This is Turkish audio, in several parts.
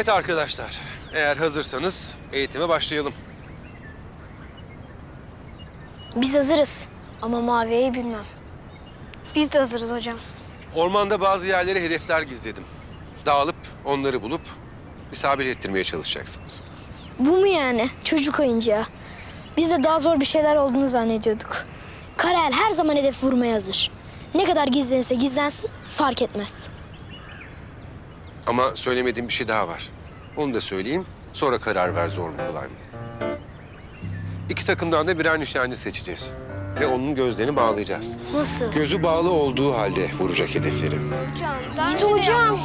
Evet arkadaşlar, eğer hazırsanız eğitime başlayalım. Biz hazırız ama Mavi'yi bilmem. Biz de hazırız hocam. Ormanda bazı yerlere hedefler gizledim. Dağılıp onları bulup isabet ettirmeye çalışacaksınız. Bu mu yani? Çocuk oyuncağı. Biz de daha zor bir şeyler olduğunu zannediyorduk. Karel her zaman hedef vurmaya hazır. Ne kadar gizlenirse gizlensin fark etmez. Ama söylemediğim bir şey daha var. Onu da söyleyeyim, sonra karar ver zor mu kolay mı? İki takımdan da birer nişancı seçeceğiz. Ve onun gözlerini bağlayacağız. Nasıl? Gözü bağlı olduğu halde vuracak hedefleri. Yiğit hocam.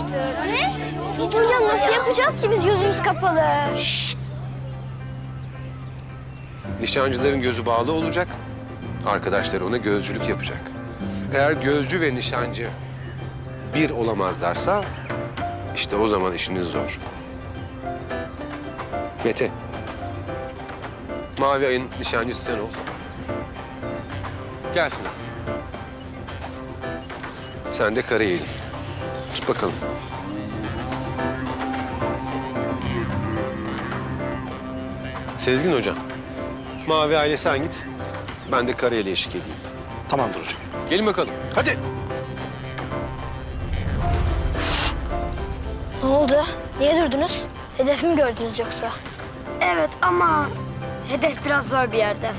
Ne? Yiğit hocam nasıl yapacağız ki biz yüzümüz kapalı? Nişancıların gözü bağlı olacak. Arkadaşları ona gözcülük yapacak. Eğer gözcü ve nişancı bir olamazlarsa işte o zaman işiniz zor. Mete. Mavi ayın nişancısı sen ol. Gelsin. Sen de kara eğil. Tut bakalım. Sezgin hocam. Mavi aile sen git. Ben de karayla eşlik edeyim. Tamamdır hocam. Gelin bakalım. Hadi. Oldu? Niye durdunuz? Hedefi mi gördünüz yoksa? Evet ama hedef biraz zor bir yerde.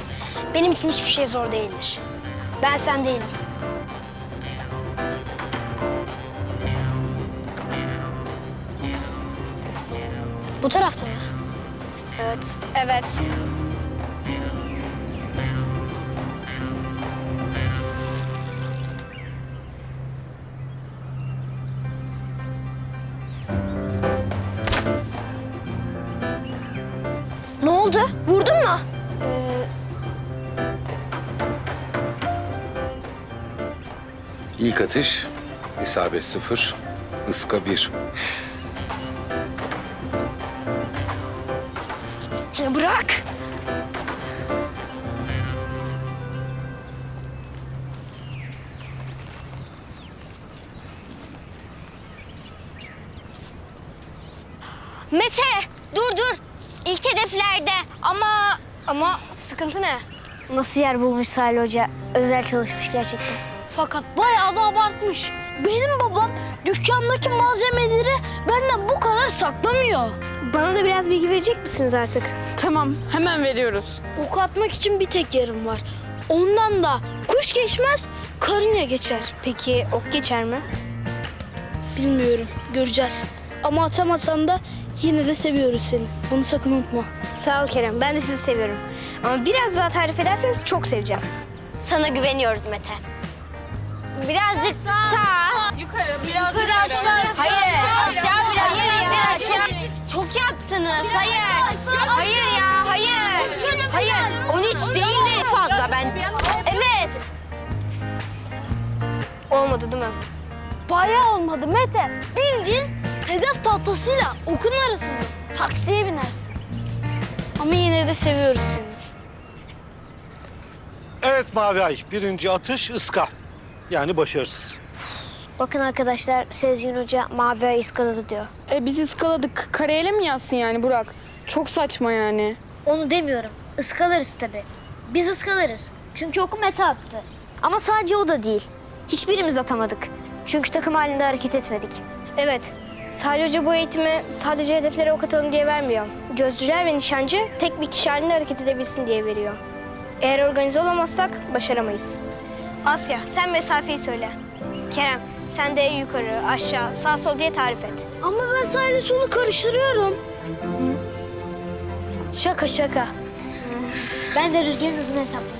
Benim için hiçbir şey zor değildir. Ben sen değilim. Bu tarafta mı? Evet. Evet. İlk atış, isabet sıfır, ıska bir. Bırak. Mete dur dur. İlk hedeflerde ama ama sıkıntı ne? Nasıl yer bulmuş Salih Hoca? Özel çalışmış gerçekten. Fakat bayağı da abartmış. Benim babam dükkandaki malzemeleri benden bu kadar saklamıyor. Bana da biraz bilgi verecek misiniz artık? Tamam, hemen veriyoruz. Ok atmak için bir tek yerim var. Ondan da kuş geçmez, karınca geçer. Peki ok geçer mi? Bilmiyorum, göreceğiz. Ama atamasan da yine de seviyoruz seni. Bunu sakın unutma. Sağ ol Kerem. Ben de sizi seviyorum. Ama biraz daha tarif ederseniz çok seveceğim. Sana güveniyoruz Mete. Birazcık sağ. Yukarı, biraz Yukarı aşağı. Hayır aşağı biraz. Hayır ya aşağı. Çok yaptınız. Hayır. Hayır ya hayır. Hayır. 13 değildir fazla ben. Evet. Olmadı değil mi? Bayağı olmadı Mete. Bildiğin hedef tahtasıyla okun arasında. Taksiye binersin. Ama yine de seviyoruz seni. Evet Mavi Ay. Birinci atış ıska. Yani başarısız. Bakın arkadaşlar Sezgin Hoca mavi ay ıskaladı diyor. E, biz ıskaladık. Kareyle mi yazsın yani Burak? Çok saçma yani. Onu demiyorum. Iskalarız tabii. Biz ıskalarız. Çünkü oku Mete attı. Ama sadece o da değil. Hiçbirimiz atamadık. Çünkü takım halinde hareket etmedik. Evet. Salih Hoca bu eğitimi sadece hedeflere ok atalım diye vermiyor. Gözcüler ve nişancı tek bir kişi halinde hareket edebilsin diye veriyor. Eğer organize olamazsak başaramayız. Asya sen mesafeyi söyle. Kerem sen de yukarı, aşağı, sağ sol diye tarif et. Ama ben sağ ile solu karıştırıyorum. Şaka şaka. Ben de rüzgarın hızını hesapladım.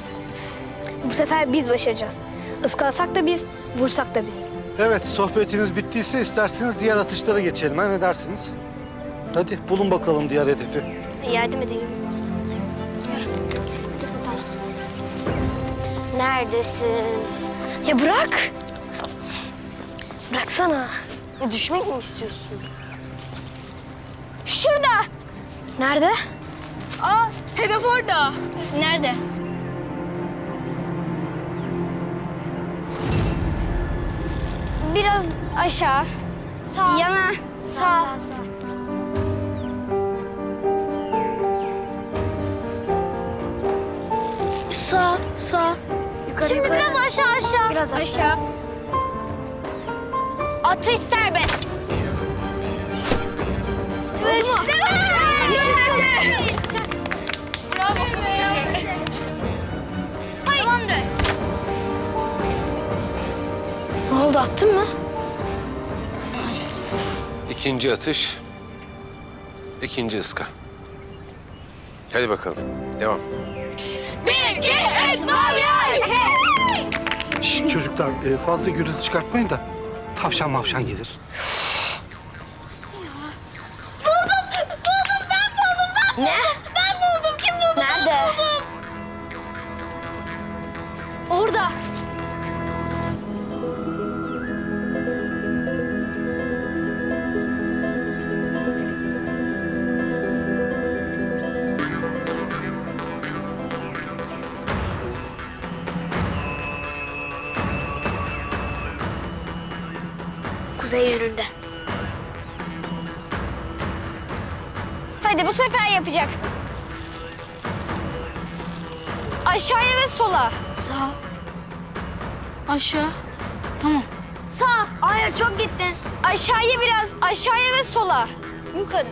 Bu sefer biz başaracağız. Iskalasak da biz, vursak da biz. Evet sohbetiniz bittiyse isterseniz diğer atışlara geçelim. Ha ne dersiniz? Hadi bulun bakalım diğer hedefi. Yardım edeyim. Neredesin? Ya bırak. Bıraksana. Ya düşmek mi istiyorsun? Şurada. Nerede? Aa, hedef orada. Nerede? Biraz aşağı. Sağ. Yana. Sağ. sağ, sağ, sağ. Sağ, sağ. Yukarı Şimdi yukarı. biraz aşağı aşağı. Biraz aşağı. Atış serbest. Evet. Tamamdır. Ne oldu attın mı? İkinci atış, ikinci ıska. Hadi bakalım, devam. Bir, iki, üç, mavi. Şşt çocuklar e, fazla gürültü çıkartmayın da tavşan mavşan gelir. Ne? Ben buldum. Kim buldu? Nerede? Orada. Kuzey yönünde. Hadi bu sefer yapacaksın. Aşağıya ve sola. Sağ. Aşağı. Tamam. Sağ. Hayır çok gittin. Aşağıya biraz, aşağıya ve sola. Yukarı.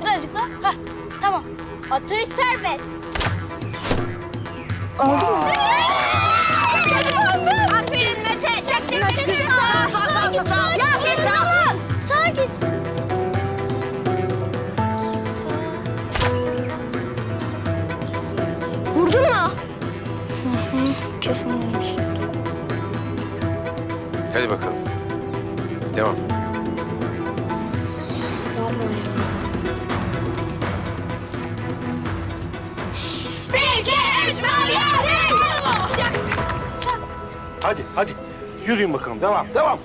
Birazcık daha. Heh, tamam. Atış serbest. Aferin Kesin olmuş. Hadi bakalım. Devam. Bir, iki, üç, mavi ay. Hadi hadi yürüyün bakalım devam devam.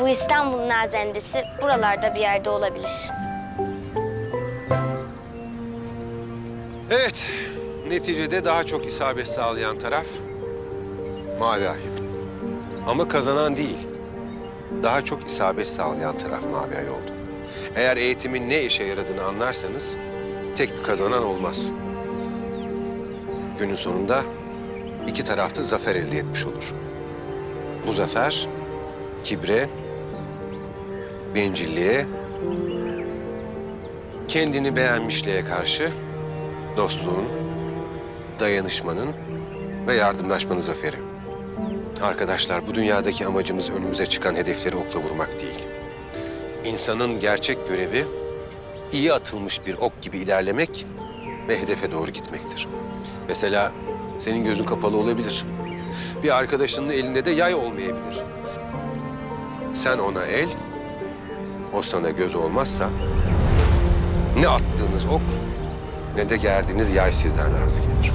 Bu İstanbul nazendesi buralarda bir yerde olabilir. Evet, neticede daha çok isabet sağlayan taraf Mavi Ay. Ama kazanan değil, daha çok isabet sağlayan taraf Mavi Ay oldu. Eğer eğitimin ne işe yaradığını anlarsanız tek bir kazanan olmaz. Günün sonunda iki taraf da zafer elde etmiş olur. Bu zafer kibre, bencilliğe, kendini beğenmişliğe karşı dostluğun, dayanışmanın ve yardımlaşmanın zaferi. Arkadaşlar bu dünyadaki amacımız önümüze çıkan hedefleri okla vurmak değil. İnsanın gerçek görevi iyi atılmış bir ok gibi ilerlemek ve hedefe doğru gitmektir. Mesela senin gözün kapalı olabilir. Bir arkadaşının elinde de yay olmayabilir. Sen ona el, o sana göz olmazsa ne attığınız ok ne de gerdiğiniz yay sizden razı gelir.